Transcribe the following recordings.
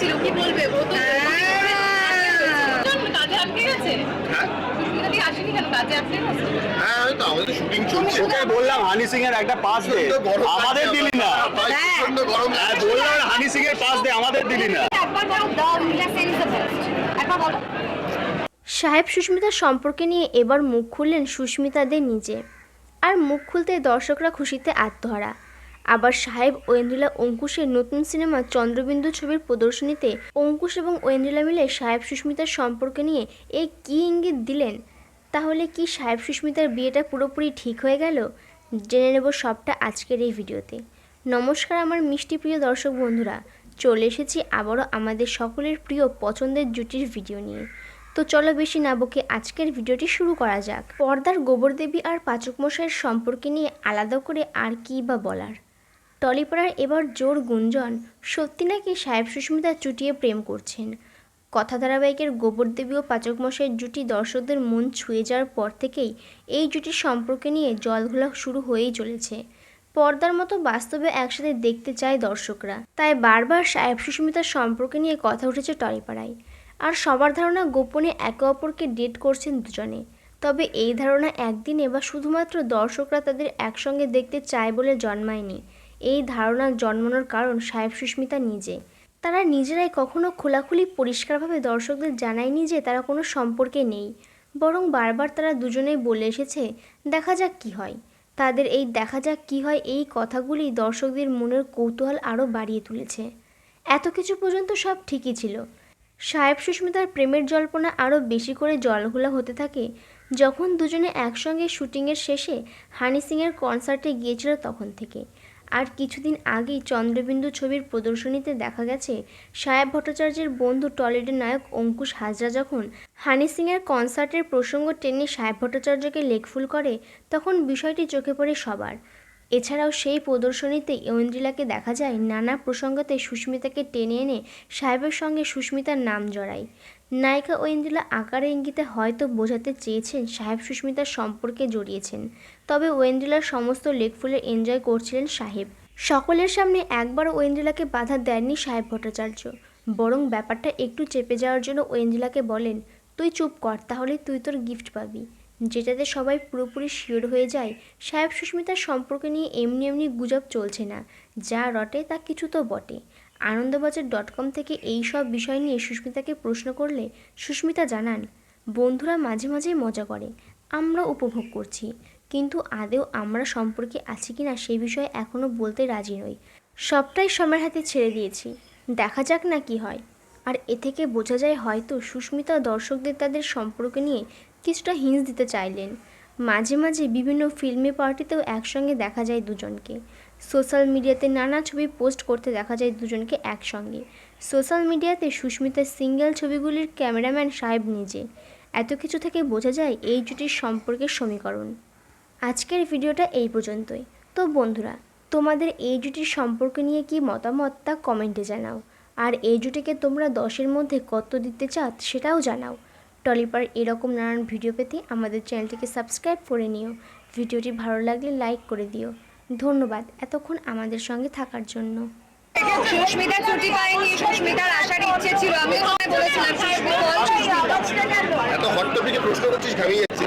ছিল কি বলবে? ও তো কাজে আটকে গেছে? হ্যাঁ। সুস্মিতা আসেনি কেন? কাজে আটকে গেছে? হ্যাঁ হয়তো আমাদের শুটিং চলছে। ওকে বললাম হানি সিং এর একটা পাস দে। আমাদের দিলি না। আমার। ভাই, প্রচণ্ড গরম হ্যাঁ। বললাম হানি সিং এর পাস দে আমাদের দিলি না। সাহেব সুস্মিতার সম্পর্কে নিয়ে এবার মুখ খুললেন সুস্মিতাদের নিজে। আর মুখ খুলতে দর্শকরা খুশিতে আত্মহারা। আবার সাহেব ঐন্দ্রিলা অঙ্কুশের নতুন সিনেমা চন্দ্রবিন্দু ছবির প্রদর্শনীতে অঙ্কুশ এবং ঐন্দ্রিলা মিলে সাহেব সুস্মিতার সম্পর্কে নিয়ে এই কী ইঙ্গিত দিলেন? তাহলে কি সাহেব সুস্মিতার বিয়েটা পুরোপুরি ঠিক হয়ে গেল? জেনে নেব সবটা আজকের এই ভিডিওতে। নমস্কার আমার মিষ্টি প্রিয় দর্শক বন্ধুরা। চলে এসেছি আবারও আমাদের সকলের প্রিয় পছন্দের জুটির ভিডিও নিয়ে। তো চলো বেশি না বকে আজকের ভিডিওটি শুরু করা যাক। পর্দার গোবরদেবী আর পাচক মশাইয়ের সম্পর্কে নিয়ে আলাদা করে আর কী বা বলার? টলিপাড়ার এবার জোর গুঞ্জন। সত্যি নাকি সাহেব সুস্মিতা চুটিয়ে প্রেম করছেন? কথা ধারাবাহিকের গোবরদেবী ও পাচক মশাইয়ের জুটি দর্শকদের মন ছুঁয়ে যাওয়ার পর থেকেই এই জুটির সম্পর্কে নিয়ে জলঘোলা শুরু হয়েই চলেছে। পর্দার মতো বাস্তবে একসাথে দেখতে চায় দর্শকরা। তাই বারবার সাহেব সুস্মিতার সম্পর্কে নিয়ে কথা উঠেছে টলিপাড়ায় আর সবার ধারণা গোপনে একে অপরকে ডেট করছেন দুজনে। তবে এই ধারণা একদিনে বা শুধুমাত্র দর্শকরা তাদের একসঙ্গে দেখতে চায় বলে জন্মায়নি। এই ধারণা জন্মানোর কারণ সাহেব সুস্মিতা নিজে। তারা নিজেরাই কখনো খোলাখুলি পরিষ্কারভাবে দর্শকদের জানায়নি যে তারা কোনো সম্পর্কে নেই, বরং বারবার তারা দুজনেই বলে এসেছে, দেখা যাক কি হয়। তাদের এই দেখা যাক কি হয় এই কথাগুলি দর্শকদের মনের কৌতূহল আরও বাড়িয়ে তুলেছে। এত কিছু পর্যন্ত সব ঠিকই ছিল। সাহেব সুস্মিতার প্রেমের জল্পনা আরও বেশি করে জলঘোলা হতে থাকে। যখন দুজনে একসঙ্গে শুটিংয়ের শেষে হানি সিংয়ের কনসার্টে গিয়েছিল তখন থেকে। আর কিছুদিন আগেই চন্দ্রবিন্দু ছবির প্রদর্শনীতে দেখা গেছে সাহেব ভট্টাচার্যের বন্ধু টলিউডের নায়ক অঙ্কুশ হাজরা যখন হানি সিংয়ের কনসার্টের প্রসঙ্গ টেনে সাহেব ভট্টাচার্যকে লেকফুল করে, তখন বিষয়টি চোখে পড়ে সবার। এছাড়াও সেই প্রদর্শনীতে ঐন্দ্রিলাকে দেখা যায়, নানা প্রসঙ্গতে সুস্মিতাকে টেনে এনে সাহেবের সঙ্গে সুস্মিতার নাম জড়ায়। নায়িকা ঐন্দ্রিলা আকারে ইঙ্গিতে হয়তো বোঝাতে চেয়েছেন সাহেব সুস্মিতার সম্পর্কে জড়িয়েছেন, তবে ঐন্দ্রিলার সমস্ত লেকফুলে এনজয় করছিলেন সাহেব। সকলের সামনে একবার ঐন্দ্রিলাকে বাধা দেননি সাহেব ভট্টাচার্য। বরং ব্যাপারটা একটু চেপে যাওয়ার জন্য ঐন্দ্রিলাকে বলেন, তুই চুপ কর, তাহলে তুই তোর গিফট পাবি। যেটাতে সবাই পুরোপুরি শিওর হয়ে যায়, সাহেব সুস্মিতার সম্পর্কে নিয়ে এমনি এমনি গুজব চলছে না। যা রটে তা কিছু তো বটে। আনন্দবাজার ডট কম থেকে এই সব বিষয় নিয়ে সুস্মিতাকে প্রশ্ন করলে সুস্মিতা জানান, বন্ধুরা মাঝে মাঝেই মজা করে, আমরা উপভোগ করছি। কিন্তু আদেও আমরা সম্পর্কে আছি কিনা সেই বিষয়ে এখনও বলতে রাজি নই। সবটাই সময়ের হাতে ছেড়ে দিয়েছি। দেখা যাক না কি হয়। আর এ থেকে বোঝা যায় হয়তো সুস্মিতা দর্শকদের তাদের সম্পর্ক নিয়ে কিছুটা হিন্স দিতে চাইলেন। মাঝে মাঝে বিভিন্ন ফিল্মি পার্টিতেও একসঙ্গে দেখা যায় দুজনকে। সোশ্যাল মিডিয়াতে নানা ছবি পোস্ট করতে দেখা যায় দুজনকে একসঙ্গে। সোশ্যাল মিডিয়াতে সুস্মিতার সিঙ্গেল ছবিগুলির ক্যামেরাম্যান সাহেব নিজে। এত কিছু থেকে বোঝা যায় এই জুটির সম্পর্কের সমীকরণ। আজকের ভিডিওটা এই পর্যন্তই। তো বন্ধুরা, তোমাদের এই জুটির সম্পর্ক নিয়ে কি মতামত তা কমেন্টে জানাও। আর এই জুটিকে তোমরা দশের মধ্যে কত দিতে চাও সেটাও জানাও। টলিপার এরকম নানান ভিডিও পেতে আমাদের চ্যানেলটিকে সাবস্ক্রাইব করে নিও। ভিডিওটি ভালো লাগলে লাইক করে দিও। ধন্যবাদ এতক্ষণ আমাদের সঙ্গে থাকার জন্য। সুস্মিতা ছুটি পায়নি সুস্মিতার আসার ইচ্ছে ছিল আমি তোমায় বলেছিলাম সুস্মিতা বল সুস্মিতা। এত হট টপিকে প্রশ্ন করছিস ঘামিয়ে যাচ্ছে।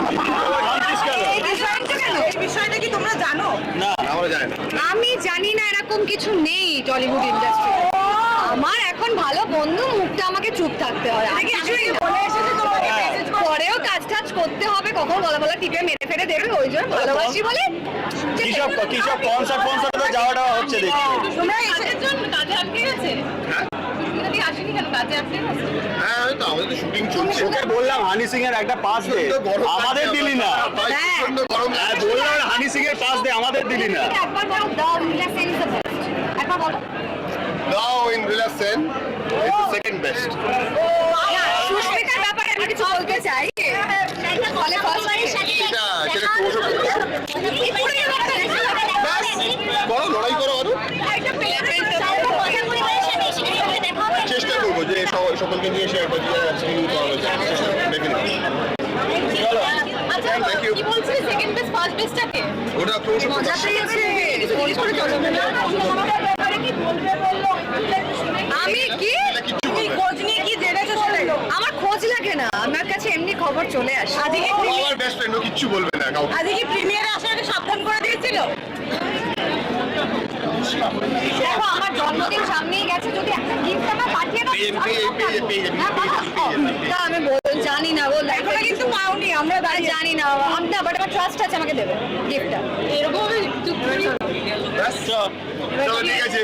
বিষয়টা বিষয়টা কি তোমরা জানো? না আমরা জানি না। আমি জানি না এরকম কিছু নেই টলিউড ইন্ডাস্ট্রি আমার এখন ভালো বন্ধু মুখটা আমাকে চুপ থাকতে হয়। আমি পরেও কাজ টাজ করতে হবে কখন বলা বলা টিপে মেরে ফেলে দেবে ওই জন্য ভালোবাসি বলে কিসব কিসব কনসার্ট হচ্ছে তোমরা হ্যাঁ। কাজে আটকে গেছে? হ্যাঁ বললাম হানি সিং এর একটা পাস দে। প্রচণ্ড গরম আমাদের দিলি না। আমার। ভাই, হ্যাঁ। প্রচণ্ড গরম হ্যাঁ লাগছে। বললাম হানি সিং এর পাস দে আমাদের দিলি না। একবার বলো। The Sen is the best একবার বলো Now in Villa Sen is the second best. সুস্মিতার ব্যাপারে আমি কিছু বলতে চাই। ফলে করো। লড়াই করো আরও। চেষ্টা করব যে সকলকে নিয়ে এসে একটা স্ক্রিনিং করানো যায় চেষ্টা করব, definitely। Thank you. কি বলছিস সেকেন্ড বেস্ট ফার্স্ট বেস্টটাকে ওটা মজা পেয়েছে। করে চলো। আমি কি কিচ্ছু খবর চলে আসে। আজকে আমার বেস্ট ফ্রেন্ড কিচ্ছু বলবে না কাউকে। আজকে প্রিমিয়ারে আসার আগে সাবধান করে দিয়েছিল? দেখো আমার জন্মদিন সামনেই গেছে যদি একটা গিফট আমার পাঠিয়ে দাও পেয়ে- আমি আমি বল জানি না বল। এখনও কিন্তু পাওনি আমরা জানি না আমি না বাট আমার ট্রাস্ট আছে আমাকে দেবে গিফটটা এরকম ব্যাস চলো। ঠিক আছে।